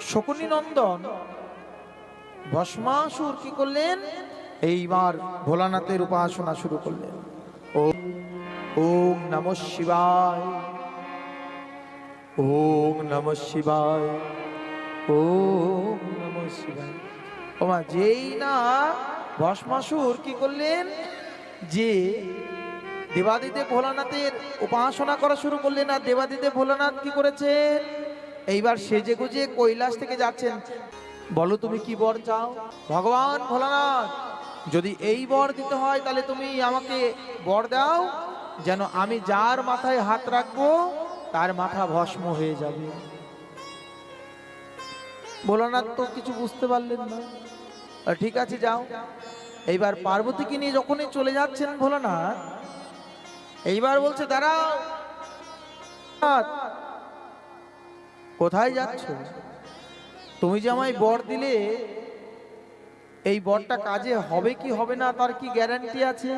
শকুনি নন্দন। ভস্মাসুর কি করলেন? এইবার ভোলানাথের উপাসনা শুরু করলেন। ওম নম শিবায়। ওম নম শিবায়। ওম নম শিবায়। ওমা, যেই না ভস্মাসুর কি করলেন? যে দেবাদিদেব ভোলানাথের উপাসনা করা শুরু করলেন আর দেবাদিদেব ভোলানাথ কি করেছে এইবার সেজে গুজে কৈলাস থেকে যাচ্ছেন। বলো তুমি কি বর চাও? ভগবান ভোলানাথ, যদি এই বর দিতে হয় তাহলে তুমি আমাকে বর দাও, যেন আমি যার মাথায় হাত রাখব, তার মাথা ভস্ম হয়ে যাবে। ভোলানাথ তো কিছু বুঝতে পারলেন না। ঠিক আছে, যাও। এইবার পার্বতীকে নিয়ে যখনই চলে যাচ্ছেন ভোলানাথ, এইবার বলছে, দাঁড়াও। কোথায় যাচ্ছ? তুমি যে আমায় বর দিলে, এই বরটা কাজে হবে কি হবে না তার কি গ্যারান্টি আছে?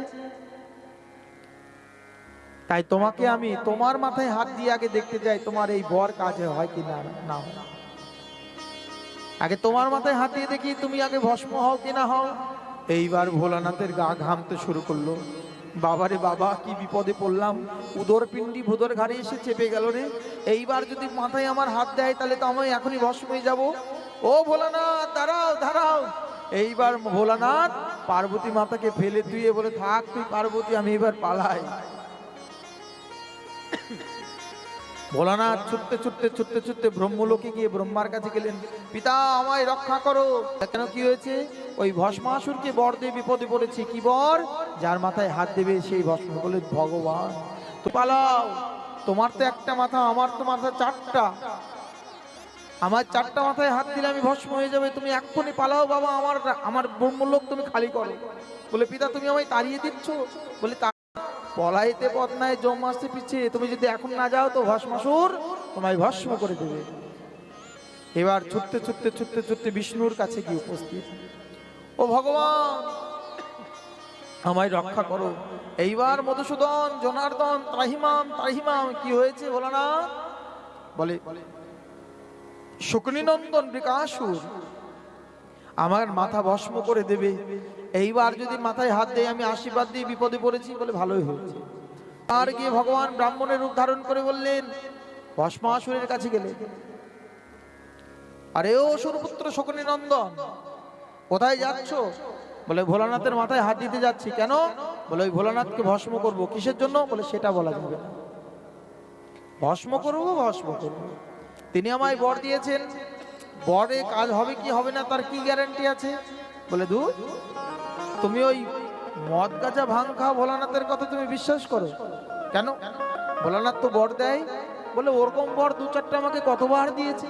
তাই তোমাকে আমি তোমার মাথায় হাত দিয়ে আগে দেখতে যাই তোমার এই বর কাজে হয় কি না না। আগে তোমার মাথায় হাত দিয়ে দেখি তুমি আগে ভস্ম হও কি না হও। এইবার ভোলানাথের গা ঘামতে শুরু করল। বাবারে বাবা, কি বিপদে পড়লাম। উদর পিণ্ডি ভুদর ঘাড়ে এসে চেপে গেল রে। এইবার যদি মাথায় আমার হাত দেয়, তাহলে তো আমি এখনই ভস্ম হয়ে যাব। ও ভোলানাথ, দাঁড়াও দাঁড়াও। এইবার ভোলানাথ, পার্বতী মাতাকে ফেলে তুই বলে, থাক তুই পার্বতী, আমি এবার পালাই। ভোলানাথ ছুটতে ছুটতে ছুটতে ছুটতে ব্রহ্মলোকে গিয়ে ব্রহ্মার কাছে গেলেন, পিতা, আমায় রক্ষা করো। কেন কি হয়েছে? ওই ভস্মাসুরকে বর দিয়ে বিপদে পড়েছে। কি বর? যার মাথায় হাত দেবে সেই ভস্ম। বলে, ভগবান, তো পালাও। তোমার তো একটা মাথা, আমার তো মাথা চারটা। আমার চারটা মাথায় হাত দিলে আমি ভস্ম হয়ে যাবে। তুমি এক্ষুনি পালাও বাবা, আমার আমার ব্রহ্মলোক তুমি খালি করো। বলে, পিতা, তুমি আমায় তাড়িয়ে দিচ্ছ? বলে পলাইতে পথ নাই জম আসতে পিছিয়ে তুমি যদি এখন না যাও তো ভস্মাসুর তোমায় ভস্ম করে দেবে। এবার ছুটতে ছুটতে ছুটতে ছুটতে বিষ্ণুর কাছে গিয়ে উপস্থিত। ও ভগবান, আমায় রক্ষা করো। এইবার মধুসূদন, জনার্দন, ত্রাহিমাম ত্রাহিমাম, কি হয়েছে বলো না? বলে, শুকনিনন্দন বিকাশুর আমার মাথা ভস্ম করে দেবে। এইবার যদি মাথায় হাত দেয়, আমি আশীর্বাদ দিয়ে বিপদে পড়েছি বলে ভালোই হয়েছে। আর গিয়ে ভগবান ব্রাহ্মণের রূপ ধারণ করে বললেন, ভস্মাসুরের কাছে গেলে। আরে ও সুরপুত্র শকুনি নন্দন কোথায় যাচ্ছ? বলে, ভোলানাথের মাথায় হাত দিতে যাচ্ছি। কেন? বলে, ওই ভোলানাথকে ভস্ম করব। কিসের জন্য? বলে, সেটা বলা যাবে ভস্ম করব, ভস্ম করব। তিনি আমায় বর দিয়েছেন। বরে কাজ হবে কি হবে না, তার কি গ্যারান্টি আছে? বলে দু তুমি ওই মদ গাঁজা ভাং খাওয়া ভোলানাথের কথা তুমি বিশ্বাস করো। কেন? ভোলানাথ তো বর দেয়। বলে, ওরকম বর দু চারটা আমাকে কতবার দিয়েছে?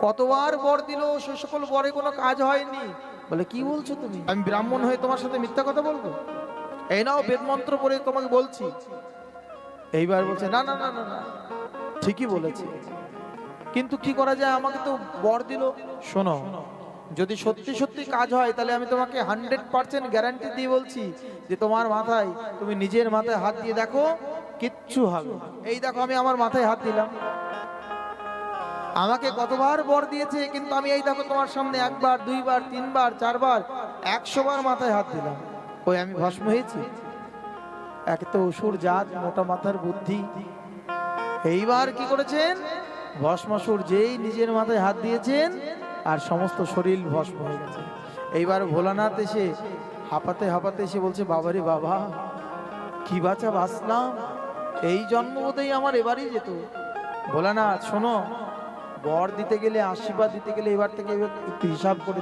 কতবার বর দিল, সে সকল বরে কোনো কাজ হয়নি। বলে, কি বলছো তুমি? আমি ব্রাহ্মণ হয়ে তোমার সাথে মিথ্যা কথা বলব? এই নাও, বেদ মন্ত্র পড়ে তোমাকে বলছি। এইবার বলছে না না না না। ঠিকই বলেছে। কিন্তু কি করা যায়? আমাকে তো বর দিল। শোনো, যদি সত্যি সত্যি কাজ হয়, তাহলে আমি তোমাকে হান্ড্রেড পার্সেন্ট গ্যারান্টি দিয়ে বলছি যে তোমার মাথায়, তুমি নিজের মাথায় হাত দিয়ে দেখো, কিচ্ছু হবে এই দেখো, আমি আমার মাথায় হাত দিলাম। আমাকে কতবার বর দিয়েছে, কিন্তু আমি এই দেখো তোমার সামনে একবার, দুইবার, তিনবার, চারবার একশো বার মাথায় হাত দিলাম। ওই আমি ভস্ম হয়েছি? এক তো অসুর জাত, মোটা মাথার বুদ্ধি। এইবার কি করেছেন? ভস্মাসুর যেই নিজের মাথায় হাত দিয়েছেন, আর সমস্ত শরীর ভস্ম হয়ে গেছে। এইবার ভোলানাথ এসে হাঁপাতে হাঁপাতে এসে বলছে, বাবারে বাবা, কি বাঁচা বাঁচলাম। এই জন্ম বোধেই আমার এবারই যেত। ভোলানাথ, শোনো, বর দিতে গেলে, আশীর্বাদ দিতে গেলে এবার থেকে একটু হিসাব করে